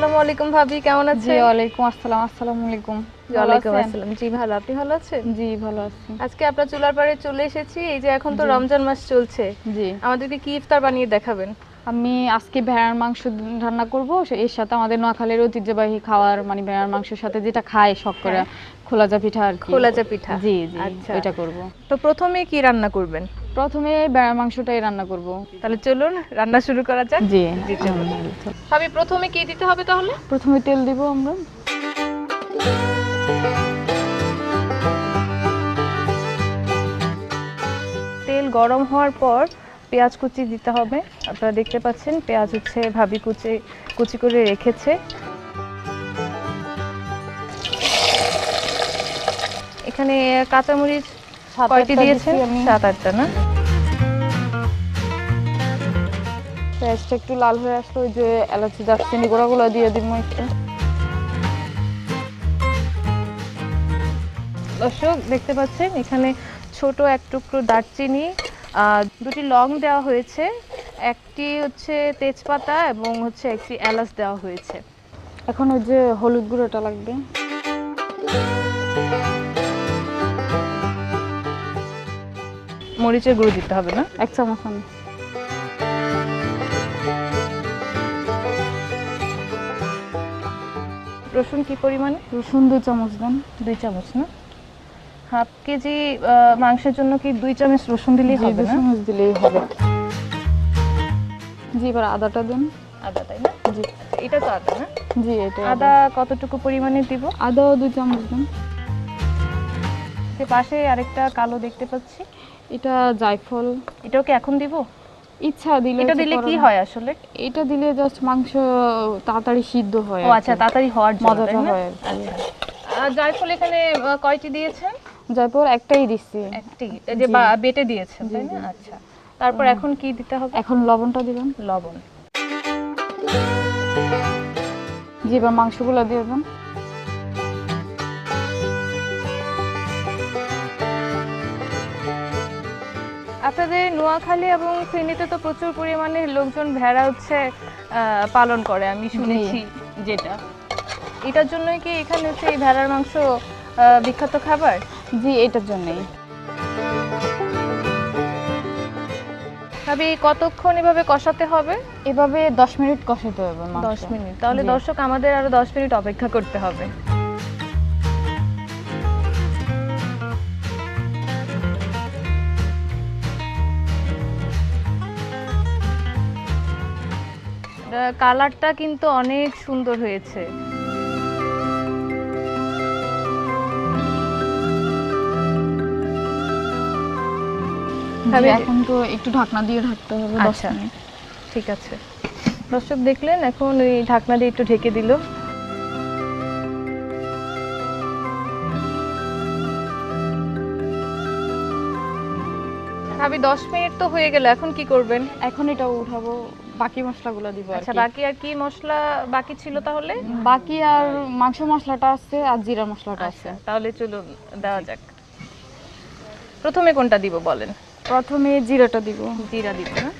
আলাইকুম ভাবি কেমন জি ওয়ালাইকুম আসসালাম আসসালামু আলাইকুম। ওয়ালাইকুম আসসালাম জি ভালো। আপনি ভালো আছেন? জি ভালো আছি। আজকে আপনার চুলার পাড়ে চলে এসেছি এই যে এখন তো রমজান মাস চলছে। জি। আমাদেরকে কি ইফতার বানিয়ে দেখাবেন? আমি আজকে ভেড়ার মাংস রান্না করব এর সাথে আমাদের নোয়াখালীর ঐতিহ্যবাহী খাওয়ার মানে ভেড়ার মাংসের সাথে যেটা খায় শখ করে হ্যাঁ। খোলাজা পিঠা আর খোলাজা পিঠা। জি জি আচ্ছা। ওইটা করব। তো প্রথমে কি রান্না করবেন? প্রথমে ভেড়ার মাংসটাই রান্না করব। তাহলে চলুন রান্না শুরু করা যাক। জি। জি, চলুন। ভাবি প্রথমে কি দিতে হবে তাহলে? প্রথমে তেল দিব আমরা। তেল গরম হওয়ার পর পেঁয়াজ কুচি দিতে হবে। আপনারা দেখতে পাচ্ছেন পেঁয়াজ হচ্ছে ভাবি কুচি কুচি করে রেখেছে। এখানে কাঁচামরিচ কয়টি দিয়েছেন? সাত আটটা না? পেঁয়াজটা একটু লাল হয়ে আসলো ওই যে এলাচি দারচিনি গোড়াগুলো দিয়ে দিব একটু। দর্শক দেখতে পাচ্ছেন এখানে ছোট এক টুকরো দারচিনি দুটি লং দেওয়া হয়েছে। একটি হচ্ছে তেজপাতা এবং হচ্ছে একটি এলাচ দেওয়া হয়েছে। এখন ওই যে হলুদ গুঁড়োটা লাগবে। মরিচের গুঁড়ো দিতে হবে না? এক চামচ আমি। রসুন কি পরিমাণে? রসুন দুই চামচ দেন। দুই চামচ না? হাফ কেজি মাংসের জন্য কি দুই চামচ রসুন দিলেই হবে দুই চামচ দিলেই হবে। জি এবার আদাটা দেন। আদা তাই না? জি। এটা তো আদা না? জি এটা আদা। কতটুকু পরিমাণে দিব? আদাও দুই চামচ দেন। যে পাশে আরেকটা কালো দেখতে পাচ্ছি। এটা জায়ফল। এটাও কি এখন দিব? ইচ্ছা দিলে এটা দিলে কি হয় আসলে? এটা দিলে জাস্ট মাংস তাড়াতাড়ি সিদ্ধ হয় ও আচ্ছা তাড়াতাড়ি হওয়ার মজাটা হয় জায়ফল এখানে কয়টি দিয়েছেন? জয়পুর একটাই দিচ্ছি। একটি যে বেটে দিয়েছেন তাই না? আচ্ছা তারপর এখন কি দিতে হবে? এখন লবণটা দিবেন। লবণ। জি এবার মাংসগুলো দিয়ে দেন আপনাদের নোয়াখালী এবং ফেনীতে তো প্রচুর পরিমাণে লোকজন ভেড়া হচ্ছে পালন করে আমি শুনেছি যেটা। এটার জন্যই কি এখানে হচ্ছে এই ভেড়ার মাংস বিখ্যাত খাবার? জি এটার জন্যই। ভাবি কতক্ষণ এভাবে কষাতে হবে? এভাবে দশ মিনিট কষাতে হবে দশ মিনিট। তাহলে দর্শক আমাদের আরও দশ মিনিট অপেক্ষা করতে হবে। কালারটা কিন্তু অনেক সুন্দর হয়েছে। এখন তো একটু ঢাকনা দিয়ে ঢাকতে হবে আচ্ছা। ঠিক আছে। দর্শক দেখলেন এখন ওই ঢাকনা দিয়ে একটু ঢেকে দিল। ভাবি দশ মিনিট তো হয়ে গেল এখন কি করবেন? এখন এটা উঠাবো। বাকি মশলাগুলো দিব আচ্ছা বাকি আর কি মশলা বাকি ছিল তাহলে? বাকি আর মাংস মশলাটা আছে আর জিরা মশলাটা আছে। আচ্ছা তাহলে চলুন দেওয়া যাক। প্রথমে কোনটা দিব বলেন? প্রথমে জিরাটা দিব। জিরা দিব না